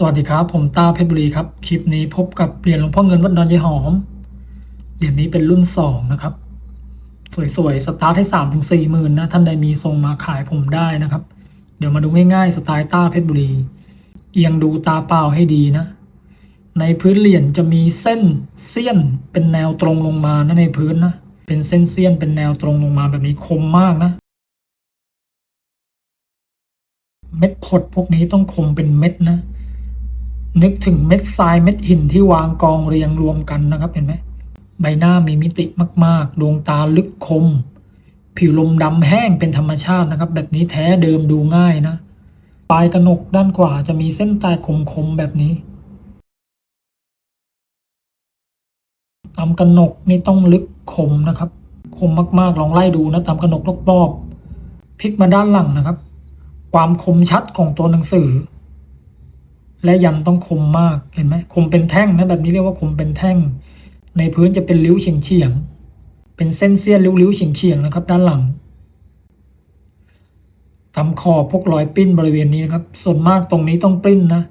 สวัสดีครับ ผมตาเพชรบุรีครับ คลิปนี้พบกับเหรียญหลวงพ่อเงินวัดดอนยายหอม เหรียญนี้เป็นรุ่นสองนะครับ สวยๆ สตาร์ทให้สามถึงสี่หมื่นนะ ท่านใดมีทรงมาขายผมได้นะครับ เดี๋ยวมาดูง่ายๆ สไตล์ต้าเพชรบุรี เอียงดูตาเปล่าให้ดีนะ ในพื้นเหรียญจะมีเส้นเสี้ยนเป็นแนวตรงลงมานะในพื้นนะ เป็นเส้นเสี้ยนเป็นแนวตรงลงมาแบบนี้คมมากนะเม็ดผดพวกนี้ต้องคมเป็นเม็ดนะ นึกถึงเม็ดทรายเม็ดหินที่วางกองเรียงรวมกันนะครับ เห็นไหมใบหน้ามีมิติมาก ๆ ดวงตาลึกคม ผิวลมดำแห้งเป็นธรรมชาตินะครับ แบบนี้แท้เดิมดูง่ายนะ ปลายกระหนกด้านขวาจะมีเส้นแตกคม ๆ แบบนี้ตามกระหนกนี่ต้องลึกคมนะครับ คมมาก ๆ ลองไล่ดูนะตามกระหนกรอบๆพลิกมาด้านหลังนะครับ ความคมชัดของตัวหนังสือ และยันต้องคมมากเห็นไหมคมเป็นแท่งนะแบบนี้เรียกว่าคมเป็นแท่ง ในพื้นจะเป็นริ้วเฉียงเฉียง เป็นเส้นเสี้ยนริ้วๆเฉียงเฉียงนะครับ ด้านหลังตามขอบพวกรอยปิ้นบริเวณนี้นะครับ ส่วนมากตรงนี้ต้องปิ้นนะ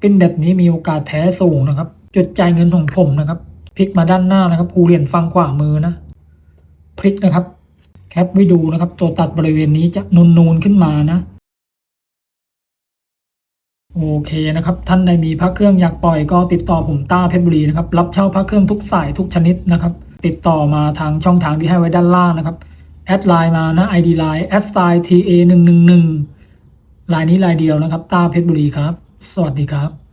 ปิ้นแบบนี้มีโอกาสแท้สูงนะครับ จุดจ่ายเงินของผมนะครับพลิกมาด้านหน้านะครับภูเหรียญฟังขวามือนะพลิกนะครับ แคปไว้ดูนะครับ ตัวตัดบริเวณนี้จะนูนๆขึ้นมานะ โอเคนะครับ ท่านใดมีพระเครื่องอยากปล่อยก็ติดต่อผมต้าเพชรบุรีนะครับ รับเช่าพระเครื่องทุกสายทุกชนิดนะครับ ติดต่อมาทางช่องทางที่ให้ไว้ด้านล่างนะครับ แอดไลน์มานะ ID line s i t a 1 1 1ลายนี้ลายเดียวนะครับ ต้าเพชรบุรีครับ สวัสดีครับ